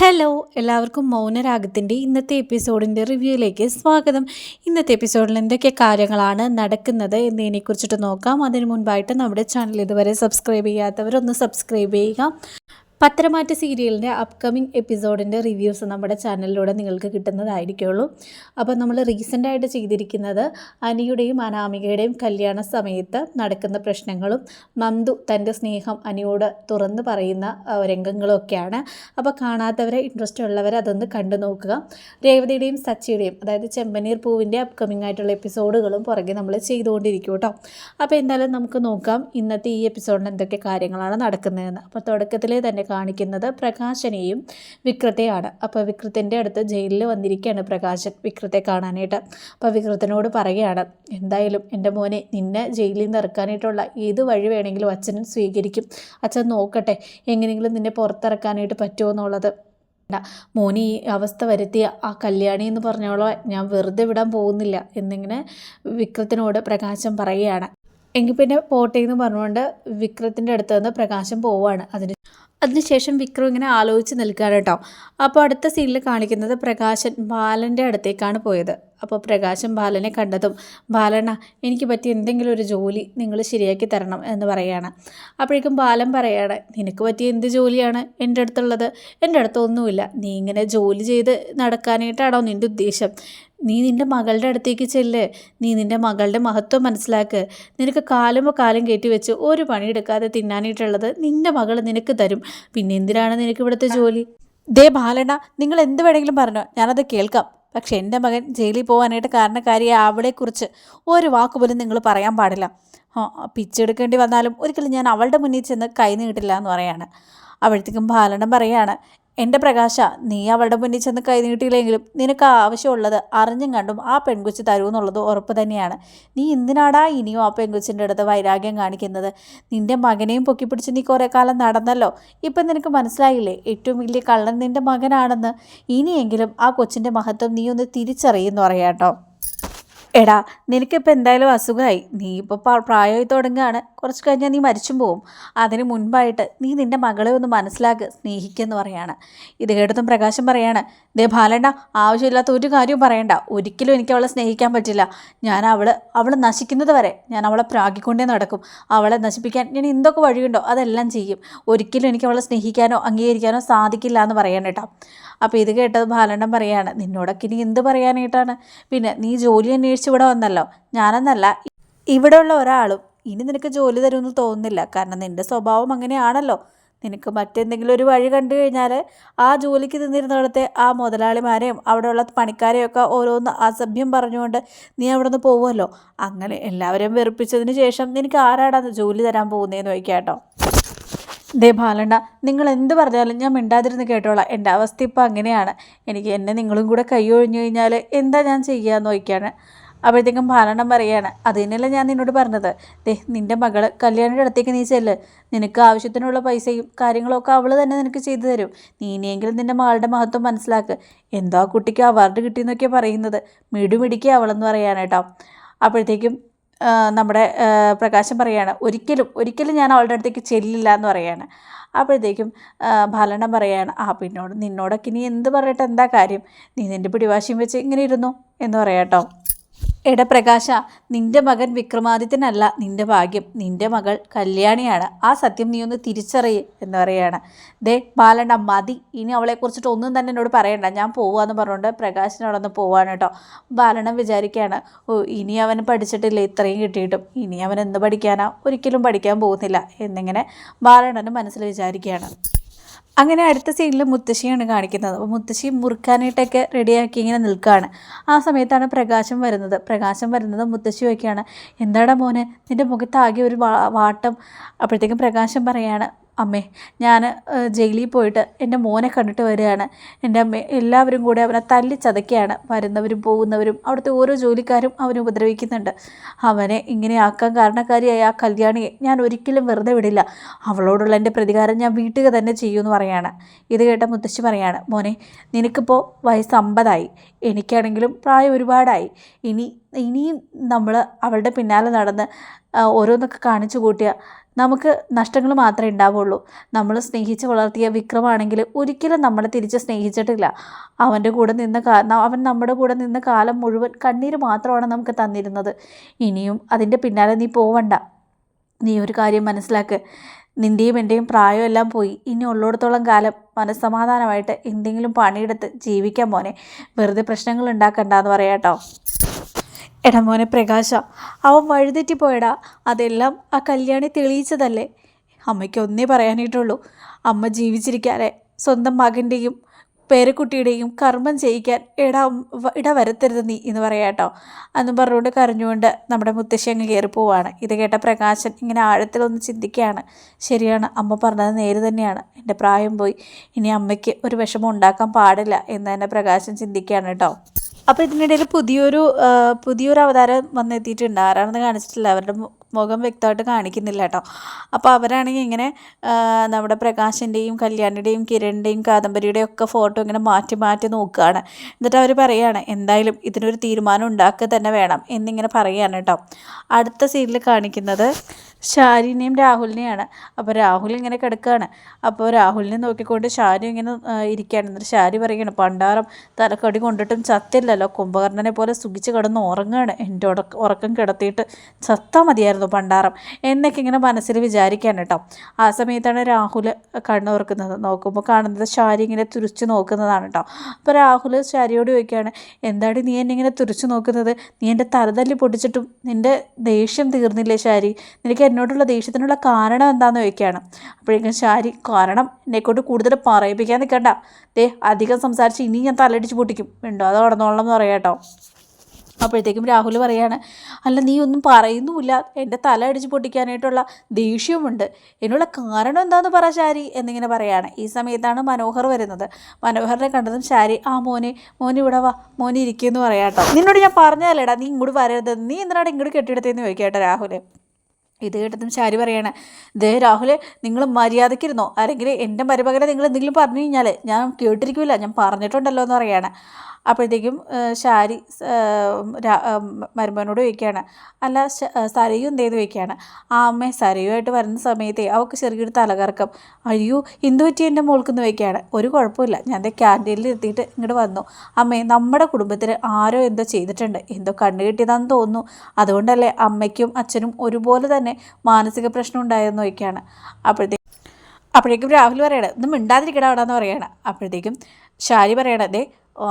Hello എല്ലാവർക്കും മൗനരാഗത്തിന്റെ ഇന്നത്തെ എപ്പിസോഡിന്റെ റിവ്യൂയിലേക്ക് സ്വാഗതം. ഇന്നത്തെ എപ്പിസോഡിൽ എന്തൊക്കെ കാര്യങ്ങളാണ് നടക്കുന്നത് എന്നതിനെക്കുറിച്ചിട്ട് നോക്കാം. അതിന് മുൻപായിട്ട് നമ്മുടെ ചാനൽ ഇതുവരെ സബ്സ്ക്രൈബ് ചെയ്യാത്തവരൊന്ന് സബ്സ്ക്രൈബ് ചെയ്യുക. പത്രമാറ്റ സീരിയലിന്റെ അപ്കമിങ് എപ്പിസോഡിന്റെ റിവ്യൂസ് നമ്മുടെ ചാനലിലൂടെ നിങ്ങൾക്ക് കിട്ടുന്നതായിരിക്കുള്ളൂ. അപ്പോൾ നമ്മൾ റീസെന്റായിട്ട് ചെയ്തിരിക്കുന്നത് അനിയുടെയും അനാമികയുടെയും കല്യാണ സമയത്ത് നടക്കുന്ന പ്രശ്നങ്ങളും മന്തു തന്റെ സ്നേഹം അനിയോട് തുറന്ന് പറയുന്ന രംഗങ്ങളൊക്കെയാണ്. അപ്പോൾ കാണാത്തവരെ ഇൻട്രസ്റ്റ് ഉള്ളവർ അതൊന്ന് കണ്ടു നോക്കുക. രേവതിയുടെയും സച്ചിയുടെയും അതായത് ചെമ്പനീർ പൂവിന്റെ അപ്കമിംഗ് ആയിട്ടുള്ള എപ്പിസോഡുകളും പുറകെ നമ്മൾ ചെയ്തുകൊണ്ടിരിക്കും കേട്ടോ. അപ്പോൾ എന്തായാലും നമുക്ക് നോക്കാം ഇന്നത്തെ ഈ എപ്പിസോഡിൽ എന്തൊക്കെ കാര്യങ്ങളാണ് നടക്കുന്നതെന്ന്. അപ്പോൾ തുടക്കത്തിലേ തന്നെ കാണിക്കുന്നത് പ്രകാശനെയും വിക്രത്തെയാണ്. അപ്പോൾ വിക്രത്തിന്റെ അടുത്ത് ജയിലിൽ വന്നിരിക്കുകയാണ് പ്രകാശൻ വിക്രത്തെ കാണാനായിട്ട്. അപ്പോൾ വിക്രത്തിനോട് പറയുകയാണ് എന്തായാലും എന്റെ മോനെ നിന്നെ ജയിലിൽ നിന്ന് ഇറക്കാനായിട്ടുള്ള ഏത് വഴി വേണമെങ്കിലും അച്ഛനും സ്വീകരിക്കും. അച്ഛൻ നോക്കട്ടെ എങ്ങനെയെങ്കിലും നിന്നെ പുറത്തിറക്കാനായിട്ട് പറ്റുമോ എന്നുള്ളത്. മോനി ഈ അവസ്ഥ വരുത്തിയ ആ കല്യാണി എന്ന് പറഞ്ഞോളോ ഞാൻ വെറുതെ വിടാൻ പോകുന്നില്ല എന്നിങ്ങനെ വിക്രത്തിനോട് പ്രകാശം പറയുകയാണ്. എങ്കിൽ പിന്നെ പോട്ടെ എന്ന് പറഞ്ഞുകൊണ്ട് വിക്രത്തിന്റെ അടുത്ത് നിന്ന് പ്രകാശം പോവാണ് അതിന് അതിനുശേഷം വിക്രം ഇങ്ങനെ ആലോചിച്ച് നിൽക്കുകയാണ് കേട്ടോ. അപ്പോൾ അടുത്ത സീനിൽ കാണിക്കുന്നത് പ്രകാശൻ ബാലന്റെ അടുത്തേക്കാണ് പോയത്. അപ്പോൾ പ്രകാശം ബാലനെ കണ്ടതും ബാലണ്ണ എനിക്ക് പറ്റിയ എന്തെങ്കിലും ഒരു ജോലി നിങ്ങൾ ശരിയാക്കി തരണം എന്ന് പറയുകയാണ്. അപ്പോഴേക്കും ബാലൻ പറയാണ് നിനക്ക് പറ്റിയ എന്ത് ജോലിയാണ് എന്റെ അടുത്തുള്ളത്? എന്റെ അടുത്തൊന്നുമില്ല. നീ ഇങ്ങനെ ജോലി ചെയ്ത് നടക്കാനായിട്ടാണോ നിന്റെ ഉദ്ദേശം? നീ നിന്റെ മകളുടെ അടുത്തേക്ക് ചെല്ല്. നീ നിന്റെ മകളുടെ മഹത്വം മനസ്സിലാക്ക്. നിനക്ക് കാലുമ്പോൾ കാലം കയറ്റി വെച്ച് ഒരു പണിയെടുക്കാതെ തിന്നാനായിട്ടുള്ളത് നിന്റെ മകൾ നിനക്ക് തരും. പിന്നെ എന്തിനാണ് നിനക്ക് ഇവിടുത്തെ ജോലി? ദേ ബാലണ നിങ്ങൾ എന്ത് വേണമെങ്കിലും പറഞ്ഞോ. ഞാനത് കേൾക്കാം. പക്ഷെ എന്റെ മകൻ ജയിലിൽ പോകാനായിട്ട് കാരണക്കാരിയെ അവളെക്കുറിച്ച് ഒരു വാക്ക് പോലും നിങ്ങൾ പറയാൻ പാടില്ല. പിച്ചെടുക്കേണ്ടി വന്നാലും ഒരിക്കലും ഞാൻ അവളുടെ മുന്നിൽ ചെന്ന് കൈ നീട്ടില്ല എന്ന് പറയാണ്. അപ്പോഴത്തേക്കും ബാലണ്ണൻ പറയാണ് എന്റെ പ്രകാശ നീ അവളുടെ മുന്നിൽ ചെന്ന് കൈനീട്ടിയില്ലെങ്കിലും നിനക്ക് ആവശ്യമുള്ളത് അറിഞ്ഞും കണ്ടും ആ പെൺകുച്ച് തരുമെന്നുള്ളത് ഉറപ്പ് തന്നെയാണ്. നീ എന്തിനാടാ ഇനിയും ആ പെൺകുച്ചിന്റെ അടുത്ത് വൈരാഗ്യം കാണിക്കുന്നത്? നിന്റെ മകനെയും പൊക്കിപ്പിടിച്ച് നീ കുറേ കാലം നടന്നല്ലോ. ഇപ്പം നിനക്ക് മനസ്സിലായില്ലേ? ഏറ്റവും വലിയ കള്ളൻ നിന്റെ മകനാണെന്ന്. ഇനിയെങ്കിലും ആ കൊച്ചിന്റെ മഹത്വം നീ ഒന്ന് തിരിച്ചറിയുന്നു പറയാട്ടോ. എടാ നിനക്കിപ്പോൾ എന്തായാലും അസുഖമായി നീ ഇപ്പോൾ പ്രായമായി തുടങ്ങുകയാണ്. കുറച്ച് കഴിഞ്ഞാൽ നീ മരിച്ചും പോവും. അതിന് മുൻപായിട്ട് നീ നിന്റെ മകളെ ഒന്ന് മനസ്സിലാക്ക് സ്നേഹിക്കുമെന്ന് പറയാണ്. ഇത് കേട്ടതും പ്രകാശം പറയാണ് ദേ ബാലണ്ണ ആവശ്യമില്ലാത്ത ഒരു കാര്യവും പറയണ്ട. ഒരിക്കലും എനിക്ക് അവളെ സ്നേഹിക്കാൻ പറ്റില്ല. ഞാൻ അവൾ അവൾ നശിക്കുന്നത് വരെ ഞാൻ അവളെ പ്രാഗിക്കൊണ്ടേ നടക്കും. അവളെ നശിപ്പിക്കാൻ ഞാൻ എന്തൊക്കെ വഴിയുണ്ടോ അതെല്ലാം ചെയ്യും. ഒരിക്കലും എനിക്ക് അവളെ സ്നേഹിക്കാനോ അംഗീകരിക്കാനോ സാധിക്കില്ല എന്ന് പറയണം കേട്ടോ അപ്പോൾ ഇത് കേട്ടത് ബാലണ്ണൻ പറയാണ് നിന്നോടൊക്കെ ഇനി എന്ത് പറയാനായിട്ടാണ്? പിന്നെ നീ ജോലി അന്വേഷിച്ച് ഇവിടെ വന്നല്ലോ. ഞാനെന്നല്ല ഇവിടെയുള്ള ഒരാളും ഇനി നിനക്ക് ജോലി തരുമെന്ന് തോന്നുന്നില്ല. കാരണം നിന്റെ സ്വഭാവം അങ്ങനെയാണല്ലോ. നിനക്ക് മറ്റെന്തെങ്കിലും ഒരു വഴി കണ്ടു കഴിഞ്ഞാൽ ആ ജോലിക്ക് നിന്നിരുന്നിടത്തെ ആ മുതലാളിമാരെയും അവിടെയുള്ള പണിക്കാരെയും ഒക്കെ ഓരോന്ന് അസഭ്യം പറഞ്ഞുകൊണ്ട് നീ അവിടെ നിന്ന് പോകുമല്ലോ അങ്ങനെ എല്ലാവരെയും വെറുപ്പിച്ചതിന് ശേഷം നിനക്ക് ആരാടാ ജോലി തരാൻ പോകുന്നതെന്ന് ചോദിക്കാം കേട്ടോ. ദേ ബാലണ്ണ നിങ്ങൾ എന്ത് പറഞ്ഞാലും ഞാൻ മിണ്ടാതിരുന്ന് കേട്ടോളാം. എന്റെ അവസ്ഥ ഇപ്പോൾ അങ്ങനെയാണ്. എനിക്ക് എന്നെ നിങ്ങളും കൂടെ കൈ ഒഴിഞ്ഞു കഴിഞ്ഞാൽ എന്താ ഞാൻ ചെയ്യുക എന്ന് നോക്കിയാണ് അപ്പോഴത്തേക്കും ബാലണ്ണം പറയാണ് തന്നെയല്ല ഞാൻ നിന്നോട് പറഞ്ഞത്. ദേ നിന്റെ മകൾ കല്യാണിന്റെ അടുത്തേക്ക് നീ ചെല്ല്. നിനക്ക് ആവശ്യത്തിനുള്ള പൈസയും കാര്യങ്ങളൊക്കെ അവൾ തന്നെ നിനക്ക് ചെയ്തു തരും. നീ ഇനിയെങ്കിലും നിന്റെ മകളുടെ മഹത്വം മനസ്സിലാക്ക്. എന്തോ ആ കുട്ടിക്ക് അവാർഡ് കിട്ടിയെന്നൊക്കെയാണ് പറയുന്നത്. മിടുമിടിക്കുക അവളെന്ന് കേട്ടോ. അപ്പോഴത്തേക്കും നമ്മുടെ പ്രകാശം പറയുകയാണ് ഒരിക്കലും ഒരിക്കലും ഞാൻ അവളുടെ അടുത്തേക്ക് ചെല്ലില്ല എന്ന് പറയുകയാണ് അപ്പോഴത്തേക്കും ബാലണ്ണൻ പറയാണ് ആ പിന്നോട് നിന്നോടൊക്കെ ഇനി എന്ത് പറയട്ടെ എന്താ കാര്യം? നീ നിന്റെ പിടിവാശിയും വെച്ച് ഇങ്ങനെ ഇരുന്നു എന്ന് പറയാം എടാ പ്രകാശ നിന്റെ മകൻ വിക്രമാദിത്യനല്ല നിന്റെ ഭാഗ്യം. നിന്റെ മകൾ കല്യാണിയാണ്. ആ സത്യം നീ ഒന്ന് തിരിച്ചറിയേ എന്ന് പറയുകയാണ് ദേ ബാലണ്ട മതി. ഇനി അവളെക്കുറിച്ചിട്ട് ഒന്നും തന്നെ എന്നോട് പറയണ്ട. ഞാൻ പോവാന്ന് പറഞ്ഞുകൊണ്ട് പ്രകാശിനോട് ഒന്ന് പോവാണ് കേട്ടോ. ബാലണം വിചാരിക്കുകയാണ് ഓ ഇനി അവൻ പഠിച്ചിട്ടില്ല? ഇത്രയും കിട്ടിയിട്ടും. ഇനി അവൻ എന്ത് പഠിക്കാനാ? ഒരിക്കലും പഠിക്കാൻ പോകുന്നില്ല. എന്നിങ്ങനെ ബാലണ്ണന് മനസ്സിൽ വിചാരിക്കുകയാണ്. അങ്ങനെ അടുത്ത സീനിൽ മുത്തശ്ശിയാണ് കാണിക്കുന്നത്. അപ്പോൾ മുത്തശ്ശി മുറുക്കാനായിട്ടൊക്കെ റെഡിയാക്കി ഇങ്ങനെ നിൽക്കുകയാണ്. ആ സമയത്താണ് പ്രകാശം വരുന്നത്. പ്രകാശം വരുന്നത് മുത്തശ്ശി വയ്ക്കുകയാണ് എന്താടാ മോനെ നിന്റെ മുഖത്താകെ ഒരു വാട്ടം. അപ്പോഴത്തേക്കും പ്രകാശം പറയാണ് അമ്മേ ഞാൻ ജയിലിൽ പോയിട്ട് എന്റെ മോനെ കണ്ടിട്ട് വരികയാണ്. എന്റെ അമ്മ എല്ലാവരും കൂടെ അവനെ തല്ലി ചതക്കുകയാണ് വരുന്നവരും പോകുന്നവരും അവിടുത്തെ ഓരോ ജോലിക്കാരും അവനെ ഉപദ്രവിക്കുന്നുണ്ട്. അവനെ ഇങ്ങനെ ആക്കാൻ കാരണക്കാരിയായ ആ കല്യാണിയെ ഞാൻ ഒരിക്കലും വെറുതെ വിടില്ല. അവളോടുള്ള എന്റെ പ്രതികാരം ഞാൻ വീട്ടുക തന്നെ ചെയ്യുമെന്ന് പറയാണ്. ഇത് കേട്ട മുത്തശ്ശി പറയാണ് മോനെ നിനക്കിപ്പോൾ വയസ്സ് അമ്പതായി. എനിക്കാണെങ്കിലും പ്രായം ഒരുപാടായി. ഇനി ഇനിയും നമ്മൾ അവളുടെ പിന്നാലെ നടന്ന് ഓരോന്നൊക്കെ കാണിച്ചു കൂട്ടിയ നമുക്ക് നഷ്ടങ്ങൾ മാത്രമേ ഉണ്ടാവുള്ളൂ. നമ്മൾ സ്നേഹിച്ച് വളർത്തിയ വിക്രമാണെങ്കിൽ ഒരിക്കലും നമ്മളെ തിരിച്ച് സ്നേഹിച്ചിട്ടില്ല. അവന്റെ കൂടെ നിന്ന അവൻ നമ്മുടെ കൂടെ നിന്ന കാലം മുഴുവൻ കണ്ണീര് മാത്രമാണ് നമുക്ക് തന്നിരുന്നത്. ഇനിയും അതിന്റെ പിന്നാലെ നീ പോവണ്ട. നീ ഒരു കാര്യം മനസ്സിലാക്ക്. നിന്റെയും എന്റെയും പ്രായമെല്ലാം പോയി. ഇനി ഉള്ളിടത്തോളം കാലം മനസ്സമാധാനമായിട്ട് എന്തെങ്കിലും പണിയെടുത്ത് ജീവിക്കാൻ പോനെ വെറുതെ പ്രശ്നങ്ങൾ ഉണ്ടാക്കണ്ടെന്ന് പറയാട്ടോ എടാ മോനെ പ്രകാശ അവൻ വഴുതെറ്റിപ്പോയടാ. അതെല്ലാം ആ കല്യാണി തെളിയിച്ചതല്ലേ? അമ്മയ്ക്ക് ഒന്നേ പറയാനായിട്ടുള്ളൂ. അമ്മ ജീവിച്ചിരിക്കാനെ സ്വന്തം മകന്റെയും പേരക്കുട്ടിയുടെയും കർമ്മം ചെയ്യിക്കാൻ ഇട ഇട വരത്തരുത് നീ എന്ന് പറയാട്ടോ അന്ന് പറഞ്ഞുകൊണ്ട് കരഞ്ഞുകൊണ്ട് നമ്മുടെ മുത്തശ്ശി അങ്ങ് കയറി പോവാണ്. ഇത് കേട്ട പ്രകാശൻ ഇങ്ങനെ ആഴത്തിലൊന്ന് ചിന്തിക്കുകയാണ്. ശരിയാണ് അമ്മ പറഞ്ഞത് നേര് തന്നെയാണ്. എന്റെ പ്രായം പോയി. ഇനി അമ്മയ്ക്ക് ഒരു വിഷമം ഉണ്ടാക്കാൻ പാടില്ല എന്ന് തന്നെ പ്രകാശൻ ചിന്തിക്കുകയാണ് കേട്ടോ അപ്പോൾ ഇതിനിടയിൽ പുതിയൊരു പുതിയൊരു അവതാരം വന്നെത്തിയിട്ടുണ്ട്. ആരാണെന്ന് കാണിച്ചിട്ടില്ല. അവരുടെ മുഖം വ്യക്തമായിട്ട് കാണിക്കുന്നില്ല കേട്ടോ അപ്പോൾ അവരാണെങ്കിൽ ഇങ്ങനെ നമ്മുടെ പ്രകാശിന്റെയും കല്യാണിയുടെയും കിരണിന്റെയും കാദംബരിയുടെയും ഒക്കെ ഫോട്ടോ ഇങ്ങനെ മാറ്റി മാറ്റി നോക്കുകയാണ്. എന്നിട്ട് അവർ പറയുകയാണ് എന്തായാലും ഇതിനൊരു തീരുമാനം ഉണ്ടാക്കുക തന്നെ വേണം എന്നിങ്ങനെ പറയുകയാണ് കേട്ടോ. അടുത്ത സീനിൽ കാണിക്കുന്നത് ഷാരിനെയും രാഹുലിനെയാണ്. അപ്പോൾ രാഹുൽ ഇങ്ങനെ കിടക്കുകയാണ്. അപ്പോൾ രാഹുലിനെ നോക്കിക്കൊണ്ട് ഷാരി ഇങ്ങനെ ഇരിക്കുകയാണ്. എന്നിട്ട് ഷാരി പറയുകയാണ് പണ്ടാരം തലക്കടി കൊണ്ടിട്ടും ചത്തില്ലല്ലോ. കുംഭകർണനെ പോലെ സുഖിച്ച് കിടന്ന് ഉറങ്ങുകയാണ്. എന്റെ ഉറക്കം കിടത്തിയിട്ട് ചത്താൽ മതിയായിരുന്നു. പണ്ടാരം എന്നൊക്കെ ഇങ്ങനെ മനസ്സിൽ വിചാരിക്കാൻ കേട്ടോ. ആ സമയത്താണ് രാഹുൽ കണ്ണു തുറക്കുന്നത്. നോക്കുമ്പോൾ കാണുന്നത് ശാരി ഇങ്ങനെ തുരിച്ച് നോക്കുന്നതാണ് കേട്ടോ. അപ്പോൾ രാഹുൽ ശാരിയോട് ചോദിക്കുകയാണ് എന്താടി നീ എന്നെ ഇങ്ങനെ തുരിച്ചു നോക്കുന്നത്? നീ എന്റെ തലതല്ലി പൊട്ടിച്ചിട്ടും നിന്റെ ദേഷ്യം തീർന്നില്ലേ ശാരി? നിനക്ക് എന്നോടുള്ള ദേഷ്യത്തിനുള്ള കാരണം എന്താണെന്ന് ചോദിക്കുകയാണ്. അപ്പോഴേക്കും ശാരി കാരണം എന്നെക്കൊണ്ട് കൂടുതൽ പറയിപ്പിക്കാൻ നിൽക്കണ്ട ദേ അധികം സംസാരിച്ച് ഇനി ഞാൻ തലടിച്ച് പൊട്ടിക്കും. ഉണ്ടോ അത് കടന്നോളണം എന്ന് പറയാം കേട്ടോ. അപ്പോഴത്തേക്കും രാഹുൽ പറയാണ് അല്ല നീ ഒന്നും പറയുന്നുമില്ല. എന്റെ തല അടിച്ച് പൊട്ടിക്കാനായിട്ടുള്ള ദേഷ്യമുണ്ട് എന്നുള്ള കാരണം എന്താണെന്ന് പറ ശാരി എന്നിങ്ങനെ പറയാണ്. ഈ സമയത്താണ് മനോഹർ വരുന്നത്. മനോഹറിനെ കണ്ടതും ശാരി ആ മോനെ മോനെ ഇവിടെ വാ. മോനെ ഇരിക്കുമെന്ന് പറയാട്ടോ. നിന്നോട് ഞാൻ പറഞ്ഞതല്ലേടാ നീ ഇങ്ങോട്ട് വരരുത്. നീ എന്തിനാണ് ഇങ്ങോട്ട് കെട്ടിയെടുത്തതെന്ന് ചോദിക്കാട്ടോ രാഹുൽ ഇത് കേട്ടതും ശാരി പറയാണ് ദേ രാഹുൽ നിങ്ങൾ മര്യാദയ്ക്കിരുന്നോ? അല്ലെങ്കിൽ എന്റെ മരുമകനെ നിങ്ങൾ എന്തെങ്കിലും പറഞ്ഞു കഴിഞ്ഞാൽ ഞാൻ കേട്ടിരിക്കില്ല ഞാൻ പറഞ്ഞിട്ടുണ്ടല്ലോ എന്ന് പറയാണ്. അപ്പോഴത്തേക്കും ശാരി മരുമകനോട് ചോദിക്കുകയാണ് അല്ല സരയും എന്തേന്ന് ചോദിക്കുകയാണ്. ആ അമ്മ സരയുമായിട്ട് വരുന്ന സമയത്തേ അവൾക്ക് ചെറിയൊരു തലകറക്കം. അയ്യോ എന്ത് പറ്റി എന്റെ മോൾക്കെന്ന് ചോദിക്കുകയാണ്. ഒരു കുഴപ്പമില്ല ഞാൻ എന്റെ ക്യാന്റീനിൽ എത്തിയിട്ട് ഇങ്ങോട്ട് വന്നു. അമ്മേ നമ്മുടെ കുടുംബത്തിൽ ആരോ എന്തോ ചെയ്തിട്ടുണ്ട് എന്തോ കണ്ണു കിട്ടിയതാണെന്ന് തോന്നുന്നു. അതുകൊണ്ടല്ലേ അമ്മയ്ക്കും അച്ഛനും ഒരുപോലെ തന്നെ മാനസിക പ്രശ്നം ഉണ്ടായിരുന്നു ഒക്കെയാണ്. അപ്പോഴത്തേക്കും അപ്പോഴേക്കും രാഹുൽ പറയണത് ഒന്നും മിണ്ടാതിരിക്കടാ അവിടെ എന്ന് പറയണം. അപ്പോഴത്തേക്കും ഷാരി പറയണത്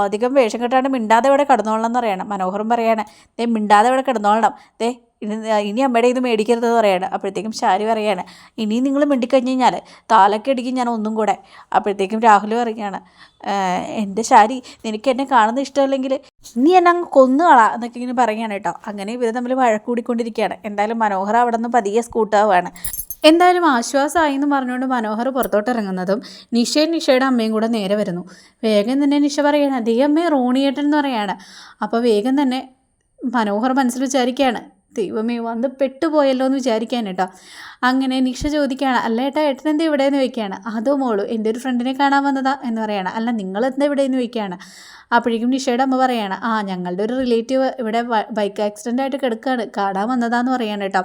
അധികം വേഷം കെട്ടാണ്ട് മിണ്ടാതെ ഇവിടെ കിടന്നോളണം എന്ന് പറയണം. മനോഹരം പറയണം ദേ മിണ്ടാതെ ഇവിടെ കിടന്നോളണം. ദേ ഇനി ഇനി അമ്മയുടെ ഇത് മേടിക്കരുത് എന്ന് പറയാണ്. അപ്പോഴത്തേക്കും ഷാരി പറയാണ് ഇനി നിങ്ങൾ മിണ്ടിക്കഴിഞ്ഞ് കഴിഞ്ഞാൽ താലൊക്കെ അടിക്കും ഞാൻ ഒന്നും കൂടെ. അപ്പോഴത്തേക്കും രാഹുൽ പറയുകയാണ് എന്റെ ഷാരി നിനക്ക് എന്നെ കാണുന്ന ഇഷ്ടമല്ലെങ്കിൽ നീ എന്നെ അങ്ങ് കൊന്നുകളാ എന്നൊക്കെ ഇങ്ങനെ പറയുകയാണ് കേട്ടോ. അങ്ങനെ ഇവർ തമ്മിൽ വഴക്കൂടിക്കൊണ്ടിരിക്കുകയാണ്. എന്തായാലും മനോഹർ അവിടെ നിന്ന് പതിയെ സ്കൂട്ടാവുകയാണ് എന്തായാലും ആശ്വാസമായി എന്ന് പറഞ്ഞുകൊണ്ട് മനോഹർ പുറത്തോട്ട് ഇറങ്ങുന്നതും നിഷയും നിഷയുടെ അമ്മയും കൂടെ നേരെ വരുന്നു. വേഗം തന്നെ നിഷ പറയാണ് അതേ അമ്മേ റോണിയേട്ടൻ എന്ന് പറയാണ് അപ്പോൾ വേഗം തന്നെ മനോഹർ മനസ്സിൽ വിചാരിക്കുകയാണ് ദൈവമേ വന്ന് പെട്ടുപോയല്ലോ എന്ന് വിചാരിക്കാൻ കേട്ടോ. അങ്ങനെ നിക്ഷ ചോദിക്കുകയാണ് അല്ല ഏട്ടാ ഏട്ടൻ എന്താ ഇവിടെ എന്ന് ചോദിക്കുകയാണ് അതോ മോളു എന്റെ ഒരു ഫ്രണ്ടിനെ കാണാൻ വന്നതാ? എന്ന് പറയാണ്. അല്ല നിങ്ങൾ എന്താ ഇവിടെ എന്ന് ചോദിക്കുകയാണ്? അപ്പോഴേക്കും നിഷയുടെ അമ്മ പറയുകയാണ് ആ ഞങ്ങളുടെ ഒരു റിലേറ്റീവ് ഇവിടെ ബൈക്ക് ആക്സിഡന്റ് ആയിട്ട് കിടക്കുകയാണ് കാണാൻ വന്നതാന്ന് പറയാണ് കേട്ടോ.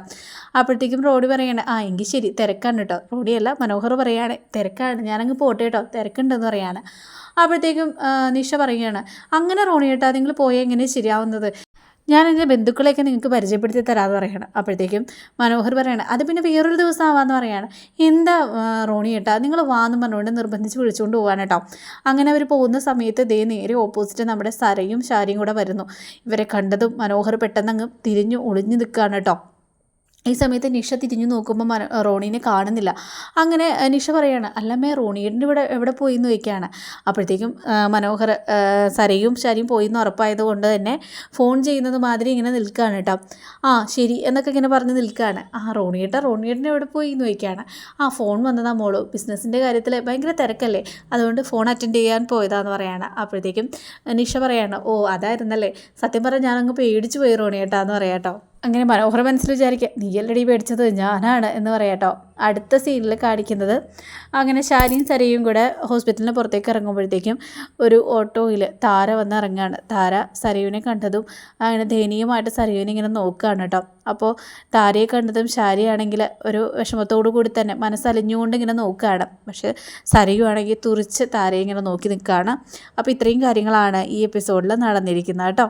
അപ്പോഴത്തേക്കും റോഡി പറയാണ് ആ എങ്കിൽ ശരി തിരക്കാണ് കേട്ടോ. റോഡിയല്ല മനോഹർ പറയാണ് തിരക്കാണ് ഞാനങ്ങ് പോട്ടെ കേട്ടോ തിരക്കുണ്ടെന്ന് പറയാണ്. അപ്പോഴത്തേക്കും നിഷ പറയുകയാണ് അങ്ങനെ റോണി കേട്ടോ നിങ്ങൾ പോയാൽ എങ്ങനെ ശരിയാവുന്നത്? ഞാൻ എന്റെ ബന്ധുക്കളെയൊക്കെ നിങ്ങൾക്ക് പരിചയപ്പെടുത്തി തരാമെന്ന് പറയണം. അപ്പോഴത്തേക്കും മനോഹർ പറയണം അത് പിന്നെ വേറൊരു ദിവസം ആവാമെന്ന് പറയാണ്. എന്താ റോണി ഏട്ടാ നിങ്ങൾ വാന്ന് പറഞ്ഞുകൊണ്ട് നിർബന്ധിച്ച് വിളിച്ചുകൊണ്ട് പോകാൻ കേട്ടോ. അങ്ങനെ അവർ പോകുന്ന സമയത്ത് ദേ നേരെ ഓപ്പോസിറ്റ് നമ്മുടെ സരയും ശാരിയും കൂടെ വരുന്നു. ഇവരെ കണ്ടതും മനോഹർ പെട്ടെന്ന് അങ്ങ് തിരിഞ്ഞു ഒളിഞ്ഞു നിൽക്കുകയാണ് കേട്ടോ. ഈ സമയത്ത് നിഷ തിരിഞ്ഞു നോക്കുമ്പോൾ മന റോണീനെ കാണുന്നില്ല. അങ്ങനെ നിഷ പറയാണ് അല്ലമ്മേ റോണീടിന്റെ ഇവിടെ എവിടെ പോയി എന്ന് ചോദിക്കുകയാണ്. അപ്പോഴത്തേക്കും മനോഹർ സരയും ശരിയും പോയി എന്ന് ഉറപ്പായത് കൊണ്ട് തന്നെ ഫോൺ ചെയ്യുന്നത് മാതിരി ഇങ്ങനെ നിൽക്കുകയാണ് കേട്ടോ. ആ ശരി എന്നൊക്കെ ഇങ്ങനെ പറഞ്ഞ് നിൽക്കുകയാണ് ആ റോണിയേട്ട റോണീടിന്റെ എവിടെ പോയി എന്ന് ചോദിക്കുകയാണ്. ആ ഫോൺ വന്നതാ മോളു. ബിസിനസ്സിന്റെ കാര്യത്തിൽ ഭയങ്കര തിരക്കല്ലേ. അതുകൊണ്ട് ഫോൺ അറ്റൻഡ് ചെയ്യാൻ പോയതാന്ന് പറയാണ്. അപ്പോഴത്തേക്കും നിഷ പറയാണ് ഓ അതായിരുന്നല്ലേ. സത്യം പറഞ്ഞാൽ ഞാനങ്ങ് പേടിച്ചു പോയി റോണിയേട്ടാന്ന് പറയാം കേട്ടോ. അങ്ങനെ മനോഹര മനസ്സിൽ വിചാരിക്കുക നീയല്ലടി പേടിച്ചത് ഞാനാണ് എന്ന് പറയാട്ടോ അടുത്ത സീനിൽ കാണിക്കുന്നത് അങ്ങനെ ശാരിയും സരയും കൂടെ ഹോസ്പിറ്റലിന് പുറത്തേക്ക് ഇറങ്ങുമ്പോഴത്തേക്കും ഒരു ഓട്ടോയിൽ താര വന്ന് ഇറങ്ങുകയാണ് താര സരയുവിനെ കണ്ടതും അങ്ങനെ ദയനീയമായിട്ട് സരയുവിനെ ഇങ്ങനെ നോക്കുകയാണ് കേട്ടോ. അപ്പോൾ താരയെ കണ്ടതും ശാരിയാണെങ്കിൽ ഒരു വിഷമത്തോടു കൂടി തന്നെ മനസ്സലിഞ്ഞുകൊണ്ട് ഇങ്ങനെ നോക്കുകയാണ്. പക്ഷേ സരയുവാണെങ്കിൽ തുറിച്ച് താരയെ ഇങ്ങനെ നോക്കി നിൽക്കുകയാണ്. അപ്പോൾ ഇത്രയും കാര്യങ്ങളാണ് ഈ എപ്പിസോഡിൽ നടന്നിരിക്കുന്നത് കേട്ടോ.